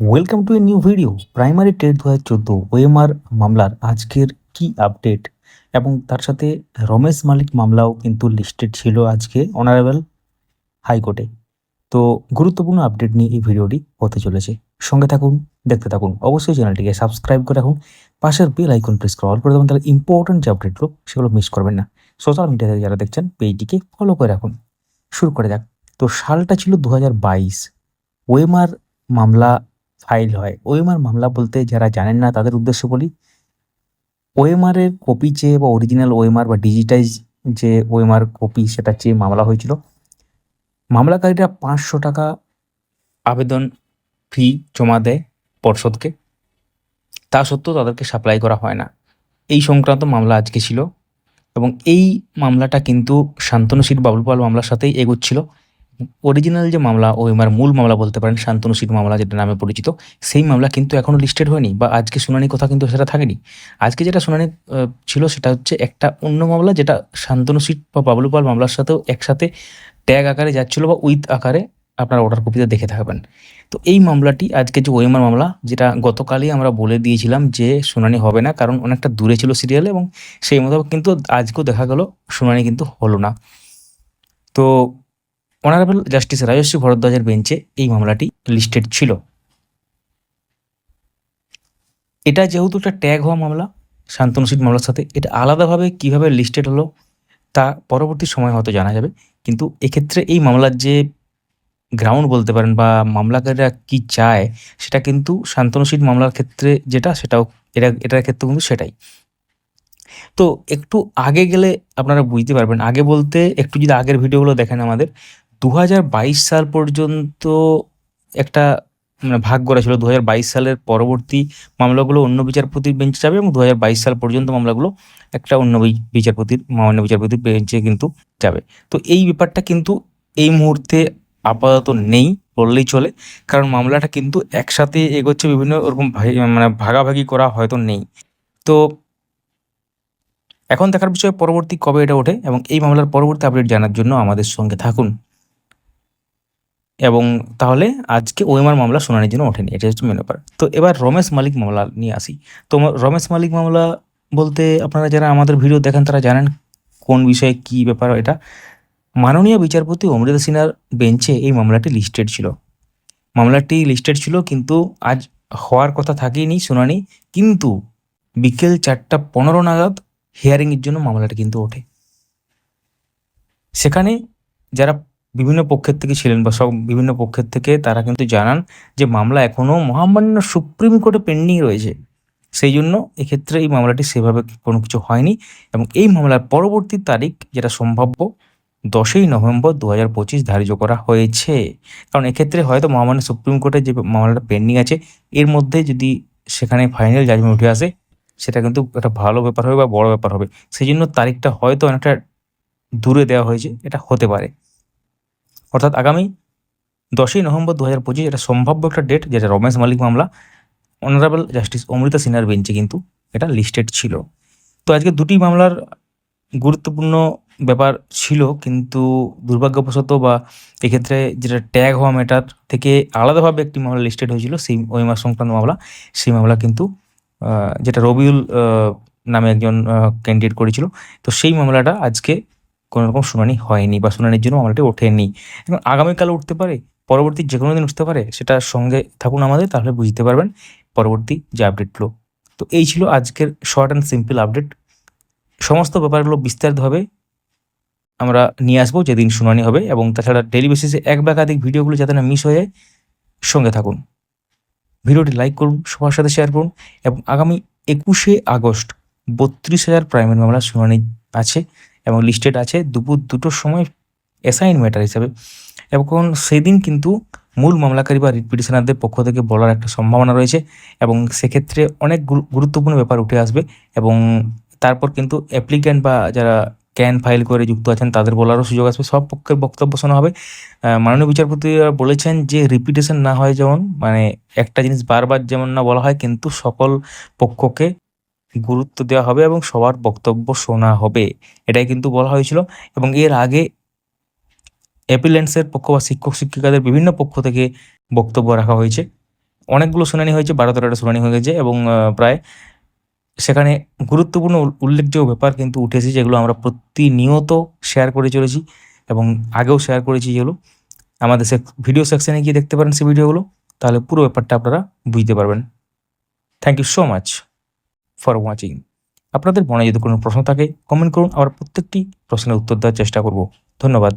Welcome to a new video primary TET দু হাজার চোদ্দ ওএমআর মামলার আজকের কি আপডেট এবং তার সাথে রমেশ মালিক মামলাও কিন্তু লিস্টেড ছিল আজকে অনারেবল হাইকোর্টে তো গুরুত্বপূর্ণ আপডেট নিয়ে এই ভিডিওটি হতে চলেছে। সঙ্গে থাকুন, দেখতে থাকুন। অবশ্যই চ্যানেলটিকে সাবস্ক্রাইব করে রাখুন। পাশের বেল আইকন প্রেস করে অল করে দেবেন, তাহলে ইম্পর্টেন্ট যে আপডেটগুলো সেগুলো মিস করবেন না। সোশ্যাল মিডিয়াতে যারা দেখছেন পেজটিকে ফলো করে রাখুন। শুরু করে যাক। তো সালটা ছিল দু হাজার বাইশ। ওএমআর মামলা ফাইল হয়। ওএমআর মামলা বলতে যারা জানেন না তাদের উদ্দেশ্য বলি ওএমআর এর কপি চেয়ে বা অরিজিনাল ওএমআর বা ডিজিটাইজ যে ওএমআর কপি সেটা চেয়ে মামলা হয়েছিল, মামলাকারীরা পাঁচশো টাকা আবেদন ফি জমা দেয় পর্ষদকে। তা সত্ত্বেও তাদেরকে সাপ্লাই করা হয় না। এই সংক্রান্ত মামলা আজকে ছিল এবং এই মামলাটা কিন্তু শান্তনু সিট বাবুল পাল মামলার সাথেই এগোচ্ছিল। অরিজিনাল যে মামলা, ও এমার মূল মামলা বলতে পারেন, শান্তনু সিট মামলা যেটা নামে পরিচিত, সেই মামলা কিন্তু এখনও লিস্টেড হয়নি বা আজকে শুনানি কথা কিন্তু সেটা থাকেনি। আজকে যেটা শুনানি ছিল সেটা হচ্ছে একটা অন্য মামলা যেটা শান্তনু সিট বা বাবলু পাল মামলার সাথেও একসাথে ট্যাগ আকারে যাচ্ছিল বা উইথ আকারে আপনার অর্ডার কপিতে দেখে থাকবেন। তো এই মামলাটি, আজকে যে ওএমআর মামলা, যেটা গতকালই আমরা বলে দিয়েছিলাম যে শুনানি হবে না, কারণ অনেকটা দূরে ছিল সিরিয়াল এবং সেই মোতাবেক কিন্তু আজকেও দেখা গেল, শুনানি কিন্তু হলো না। তো অনারেবল জাস্টিস রাজস্বী ভরদ্বাজের বেঞ্চে এই মামলাটি লিস্টেড ছিল। এটা যেহেতু একটা ট্যাগ হওয়া মামলা, শান্তনু সিট মামলার সাথে এটা আলাদাভাবে কীভাবে লিস্টেড হলো, তা পরবর্তী সময় হয়তো জানা যাবে। কিন্তু এক্ষেত্রে এই মামলার যে গ্রাউন্ড বলতে পারেন বা মামলাকারীরা কি চায়, সেটা কিন্তু শান্তনু সিট মামলার ক্ষেত্রে যেটা, সেটাও এটা এটার ক্ষেত্রে কিন্তু সেটাই। তো একটু আগে গেলে আপনারা বুঝতে পারবেন। আগে বলতে একটু যদি আগের ভিডিওগুলো দেখেন আমাদের দু হাজার বাইশ সাল পর্যন্ত একটা মানে ভাগ করা ছিল। দু হাজার বাইশ সালের পরবর্তী মামলাগুলো অন্য বিচারপতির বেঞ্চে যাবে এবং দু হাজার বাইশ সাল পর্যন্ত মামলাগুলো একটা অন্য বিচারপতির অন্য বিচারপতির বেঞ্চে কিন্তু যাবে। তো এই ব্যাপারটা কিন্তু এই মুহূর্তে আপাতত নেই বললেই চলে। কারণ মামলাটা কিন্তু একসাথে এগোচ্ছে, বিভিন্ন ওরকম মানে ভাগাভাগি করা হয়তো নেই। তো এখন দেখার বিষয়ে পরবর্তী কবে এটা ওঠে এবং এই মামলার পরবর্তী আপডেট জানার জন্য আমাদের সঙ্গে থাকুন। এবং তাহলে আজকে ওএমআর মামলা শুনানির জন্য ওঠেনি, এটা হচ্ছে মেন ব্যাপার। তো এবার রমেশ মালিক মামলা নিয়ে আসি। তো রমেশ মালিক মামলা বলতে আপনারা যারা আমাদের ভিডিও দেখেন, তারা জানেন কোন বিষয়ে কি ব্যাপার এটা। মাননীয় বিচারপতি অমৃতা সিনহার বেঞ্চে এই মামলাটি লিস্টেড ছিল। মামলাটি লিস্টেড ছিল কিন্তু আজ হওয়ার কথা থাকেনি শুনানি, কিন্তু বিকেল চারটা পনেরো নাগাদ হিয়ারিংয়ের জন্য মামলাটা কিন্তু ওঠে। সেখানে যারা বিভিন্ন পক্ষের থেকে ছিলেন বা সব বিভিন্ন পক্ষের থেকে তারা কিন্তু জানান যে মামলা এখনও মহামান্য সুপ্রিম কোর্টে পেন্ডিং রয়েছে। সেই জন্য এক্ষেত্রে এই মামলাটি সেভাবে কোনো কিছু হয়নি এবং এই মামলার পরবর্তী তারিখ যেটা সম্ভাব্য দশই নভেম্বর দু হাজার পঁচিশ ধার্য করা হয়েছে। কারণ এক্ষেত্রে হয়তো মহামান্য সুপ্রিম কোর্টে যে মামলাটা পেন্ডিং আছে, এর মধ্যে যদি সেখানে ফাইনাল জাজমেন্ট উঠে আসে, সেটা কিন্তু একটা ভালো ব্যাপার হবে বা বড় ব্যাপার হবে। সেই জন্য তারিখটা হয়তো অনেকটা দূরে দেওয়া হয়েছে, এটা হতে পারে। অর্থাৎ আগামী দশই নভেম্বর দু হাজার পঁচিশ এটা সম্ভাব্য একটা ডেট যেটা রমেশ মালিক মামলা অনারেবল জাস্টিস অমৃতা সিনহার বেঞ্চে কিন্তু এটা লিস্টেড ছিল। তো আজকে দুটি মামলার গুরুত্বপূর্ণ ব্যাপার ছিল, কিন্তু দুর্ভাগ্যবশত বা এক্ষেত্রে যেটা ট্যাগ হওয়া ম্যাটার থেকে আলাদাভাবে একটি মামলা লিস্টেড হয়েছিল, সেই ওই মাস সংক্রান্ত মামলা। সেই মামলা কিন্তু যেটা রবিউল নামে একজন ক্যান্ডিডেট করেছিল। তো সেই মামলাটা আজকে কোনো রকম শুনানি হয়নি বা শুনানির জন্য মামলাটি ওঠেনি। এবং আগামীকাল উঠতে পারে, পরবর্তী যে কোনো দিন উঠতে পারে, সেটা সঙ্গে থাকুন আমাদের, তাহলে বুঝতে পারবেন পরবর্তী যে আপডেটগুলো তো এই ছিল আজকের শর্ট অ্যান্ড সিম্পল আপডেট সমস্ত ব্যাপারগুলো বিস্তারিতভাবে আমরা নিয়ে আসব যেদিন শুনানি হবে এবং তাছাড়া ডেলি বেসিসে এক বা একাধিক ভিডিওগুলো যাতে না মিস হয়ে যায়, সঙ্গে থাকুন। ভিডিওটি লাইক করুন, সবার সাথে শেয়ার করুন এবং আগামী একুশে আগস্ট বত্রিশ হাজার প্রাইমারি মামলা শুনানি আছে। এবং লিস্টেড আছে দুপুর দুটোর সময় অ্যাসাইন ম্যাটার হিসাবে। এবং সেদিন কিন্তু মূল মামলাকারী বা রিট পিটিশনারদের পক্ষ থেকে বলার একটা সম্ভাবনা রয়েছে এবং সেক্ষেত্রে অনেক গুরুত্বপূর্ণ ব্যাপার উঠে আসবে এবং তারপর কিন্তু অ্যাপ্লিক্যান্ট বা যারা ক্যান ফাইল করে যুক্ত আছেন তাদের বলারও সুযোগ আসবে। সব পক্ষের বক্তব্য শোনা হবে। মাননীয় বিচারপতিরা বলেছেন যে রিপিটেশন না হয় যেমন মানে একটা জিনিস বারবার যেমন না বলা হয়, কিন্তু সকল পক্ষকে গুরুত্ব দেওয়া হবে এবং সবার বক্তব্য শোনা হবে। এটাই কিন্তু বলা হয়েছিল এবং এর আগে অ্যাপিলেন্সের পক্ষ বা শিক্ষক শিক্ষিকাদের বিভিন্ন পক্ষ থেকে বক্তব্য রাখা হয়েছে। অনেকগুলো শুনানি হয়েছে বারো তেরোটা শুনানি হয়ে গেছে এবং প্রায় সেখানে গুরুত্বপূর্ণ উল্লেখযোগ্য ব্যাপার কিন্তু উঠেছে যেগুলো আমরা প্রতিনিয়ত শেয়ার করে চলেছি এবং আগেও শেয়ার করেছি যেগুলো। আমাদের ভিডিও সেকশনে গিয়ে দেখতে পারেন সেই ভিডিওগুলো তাহলে পুরো ব্যাপারটা আপনারা বুঝতে পারবেন। Thank you so much for watching আপনাদের মনে যদি কোনো প্রশ্ন থাকে কমেন্ট করুন। আমার প্রত্যেকটি প্রশ্নের উত্তর দেওয়ার চেষ্টা করব। ধন্যবাদ।